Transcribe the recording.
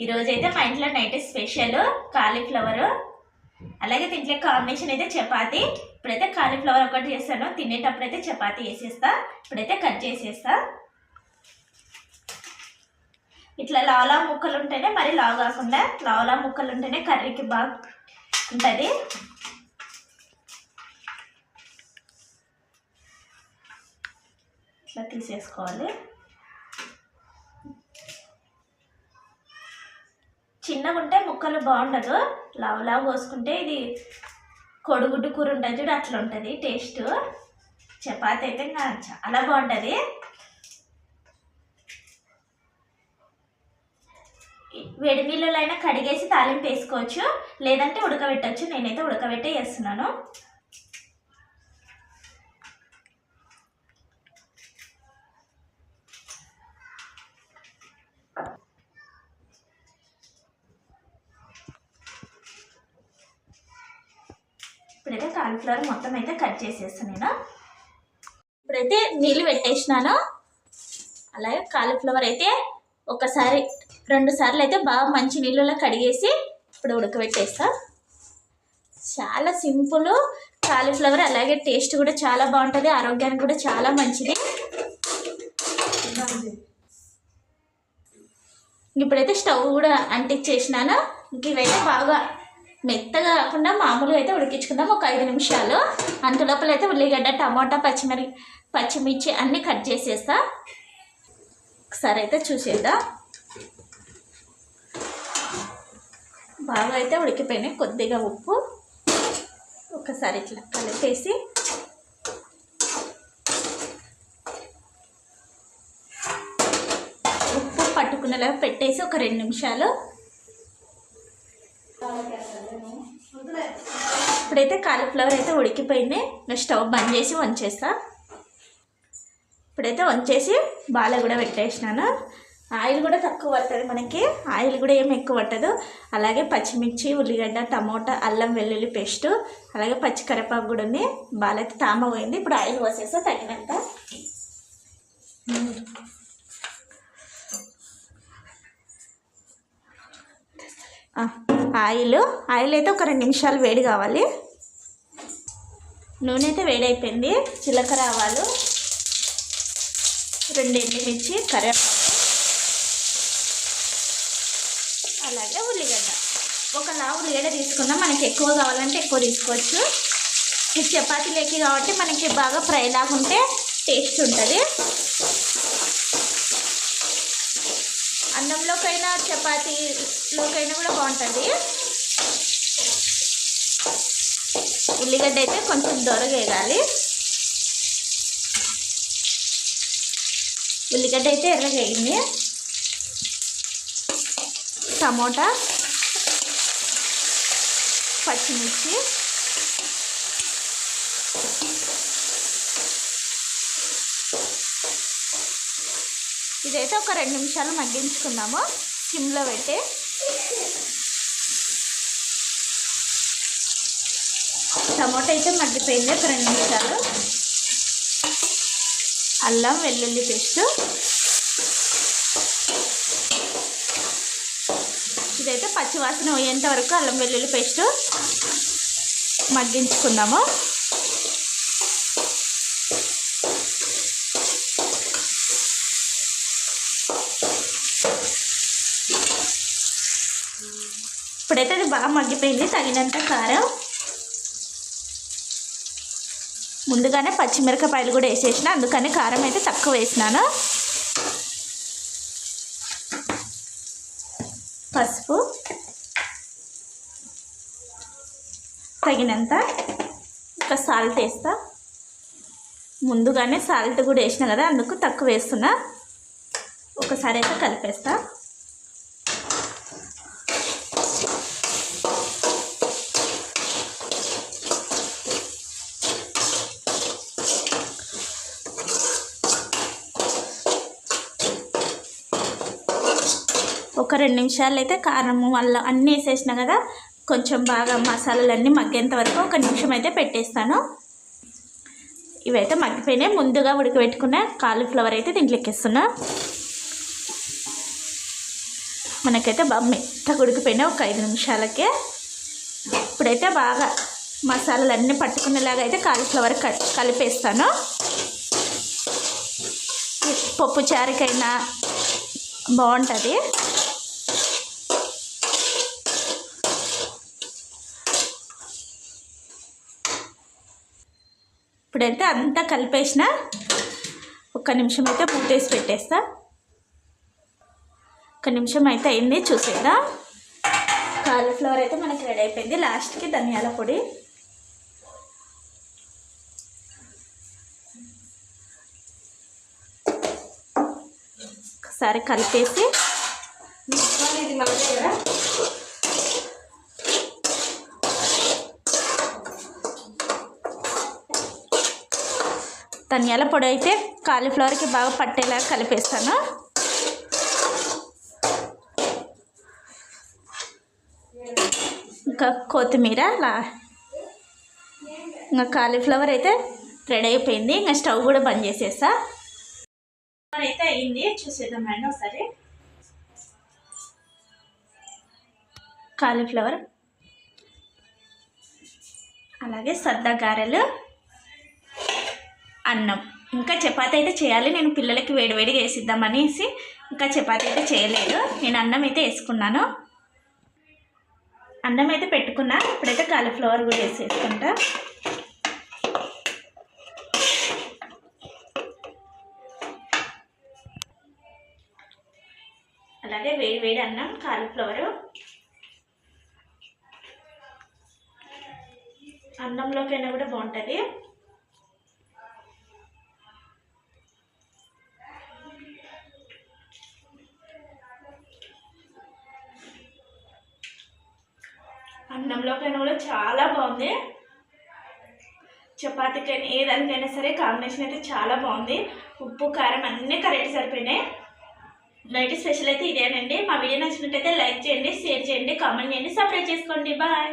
ఈరోజు అయితే మా ఇంట్లో నైట్ స్పెషల్ కాలీఫ్లవర్. అలాగే దీంట్లో కాంబినేషన్ అయితే చపాతి. ఇప్పుడైతే కాలీఫ్లవర్ ఒకటి చేస్తాను. తినేటప్పుడు అయితే చపాతి వేసేస్తా. ఇప్పుడైతే కట్ చేసేస్తా. ఇట్లా లావలా ముక్కలు ఉంటేనే మరి లావు కాకుండా లావలా ముక్కలు ఉంటేనే కర్రీకి బాగా ఉంటుంది. ఇట్లా తీసేసుకోవాలి. చిన్నగా ఉంటే ముక్కలు బాగుండదు. లావు లావు కోసుకుంటే ఇది కొడుగుడ్డు కూర ఉంటుంది చూడు అట్లా ఉంటుంది. టేస్ట్. చపాతి అయితే ఇంకా చాలా బాగుంటుంది. వేడి నీళ్ళలో అయినా కడిగేసి తాలింపు వేసుకోవచ్చు. లేదంటే ఉడకబెట్టచ్చు. నేనైతే ఉడకబెట్టే చేస్తున్నాను ఇప్పుడైతే కాలీఫ్లవర్ మొత్తం అయితే కట్ చేసేస్తాను నేను. ఇప్పుడైతే నీళ్ళు పెట్టేసినాను. అలాగే కాలీఫ్లవర్ అయితే ఒకసారి రెండు సార్లు అయితే బాగా మంచి నీళ్ళలో కడిగేసి ఇప్పుడు ఉడకబెట్టేస్తా. చాలా సింపుల్ కాలీఫ్లవర్ అలాగే టేస్ట్ కూడా చాలా బాగుంటుంది ఆరోగ్యానికి కూడా చాలా మంచిది. ఇప్పుడైతే స్టవ్ కూడా అంటించేసినాను. ఇంక ఇవైతే బాగా మెత్తగా కాకుండా మామూలుగా అయితే ఉడికించుకుందాం. ఒక ఐదు నిమిషాలు. అంతలోపల అయితే ఉల్లిగడ్డ టమాటా పచ్చిమిరి పచ్చిమిర్చి అన్నీ కట్ చేసేస్తా. ఒకసారి అయితే చూసేద్దాం. బాగా అయితే ఉడికిపోయినాయి. కొద్దిగా ఉప్పు. ఒకసారి ఇట్లా కలిపేసి. ఉప్పు పట్టుకునేలాగా పెట్టేసి ఒక రెండు నిమిషాలు. ఇప్పుడైతే కాలీఫ్లవర్ అయితే ఉడికిపోయింది. నేను స్టవ్ బంద్ చేసి వంచేస్తా. ఇప్పుడైతే వంచేసి బాల కూడా పెట్టేసినాను. ఆయిల్ కూడా తక్కువ పడుతుంది మనకి. ఆయిల్ కూడా ఏం ఎక్కువ పట్టదు. అలాగే పచ్చిమిర్చి ఉల్లిగడ్డ టమోటా అల్లం వెల్లుల్లి పేస్ట్ అలాగే పచ్చి కరివేపాకు కూడా ఉంది. బాలైతే తామ పోయింది. ఇప్పుడు ఆయిల్ పోసేస్తా తగినంత. ఆ, ఆయిల్. ఆయిల్ అయితే ఒక రెండు నిమిషాలు వేడి కావాలి. నూనె అయితే వేడైపోయింది. జీలకర్ర ఆవాలు రెండు ఎండుమిర్చి కరివేపాకు అలాగే ఉల్లిగడ్డ. ఒక లావు ఉల్లిగడ్డ తీసుకుందాం. మనకి ఎక్కువ కావాలంటే ఎక్కువ తీసుకోవచ్చు. ఇది చపాతీలోకి కాబట్టి మనకి బాగా ఫ్రై లాగా ఉంటే టేస్ట్ ఉంటుంది. అన్నంలోకైనా చపాతీలోకైనా కూడా బాగుంటుంది. ఉల్లిగడ్డ అయితే కొంచెం దొరగేయాలి ఉల్లిగడ్డ అయితే ఎర్రగా టమోటా పచ్చిమిర్చి ఇదైతే ఒక రెండు నిమిషాలు మగ్గించుకుందాము. సిమ్లో పెట్టి. టమోటా అయితే మగ్గిపోయింది ఒక రెండు నిమిషాలు. అల్లం వెల్లుల్లి పేస్ట్. ఇదైతే పచ్చివాసన పోయేంత వరకు అల్లం వెల్లుల్లి పేస్ట్ మగ్గించుకుందాము. ఇప్పుడైతే అది బాగా మగ్గిపోయింది తగినంత కారం. ముందుగానే పచ్చిమిరపకాయలు కూడా వేసేసిన అందుకని కారం అయితే తక్కువ వేసినాను. పసుపు తగినంత ఇంకా సాల్ట్ వేస్తా. ముందుగానే సాల్ట్ కూడా వేసిన కదా అందుకు తక్కువ వేస్తున్నా. ఒకసారి అయితే కలిపేస్తా. ఒక రెండు నిమిషాలు అయితే కారము అల్లం అన్నీ వేసేసిన కదా కొంచెం బాగా మసాలాలన్నీ మగ్గేంత వరకు ఒక నిమిషం అయితే పెట్టేస్తాను. ఇవైతే మగ్గిపోయినాయి. ముందుగా ఉడకబెట్టుకున్న కాలీఫ్లవర్ అయితే దీంట్లో ఎక్కిస్తున్నా మనకైతే బాగా మెత్తగా ఉడికిపోయినా ఒక ఐదు నిమిషాలకే. ఇప్పుడైతే బాగా మసాలాలన్నీ పట్టుకునేలాగా అయితే కాలీఫ్లవర్ క కలిపేస్తాను. పప్పు చారుకైనా బాగుంటుంది. ఇప్పుడైతే అంతా కలిపేసిన ఒక్క నిమిషం అయితే మూతేసి పెట్టేస్తా. ఒక నిమిషం అయితే అయింది చూసేదా కాలీఫ్లవర్ అయితే మనకి రెడీ అయిపోయింది. లాస్ట్కి ధనియాల పొడి. ఒకసారి కలిపేసి ఇది మన దగ్గర ధనియాల పొడి అయితే కాలీఫ్లవర్కి బాగా పట్టేలాగా కలిపేస్తాను. ఇంకా కొత్తిమీర లా ఇంకా కాలీఫ్లవర్ అయితే రెడీ అయిపోయింది. ఇంకా స్టవ్ కూడా బంద్ చేసేసా అయితే అయింది. చూసేద్దాం మేడం ఒకసారి. కాలీఫ్లవర్. అలాగే సద్దా గారెలు. అన్నం. ఇంకా చపాతి అయితే చేయాలి. నేను పిల్లలకి వేడివేడిగా వేసిద్దామనేసి ఇంకా చపాతి అయితే చేయలేదు. నేను అన్నం అయితే వేసుకున్నాను. అన్నం అయితే పెట్టుకున్నా. ఇప్పుడైతే కాలీఫ్లవర్ కూడా వేసేసుకుంటా. అలాగే వేడి వేడి అన్నం కాలీఫ్లవరు. అన్నంలోకైనా కూడా బాగుంటుంది. అన్నంలోకైనా కూడా చాలా బాగుంది. చపాతీకైనా ఏ దానికైనా సరే కాంబినేషన్ అయితే చాలా బాగుంది. ఉప్పు కారం అన్నీ కరెక్ట్ సరిపోయినాయి. నైట్ స్పెషల్ అయితే ఇదేనండి. మా వీడియో నచ్చినట్టయితే లైక్ చేయండి షేర్ చేయండి కామెంట్ చేయండి సబ్స్క్రైబ్ చేసుకోండి. బాయ్.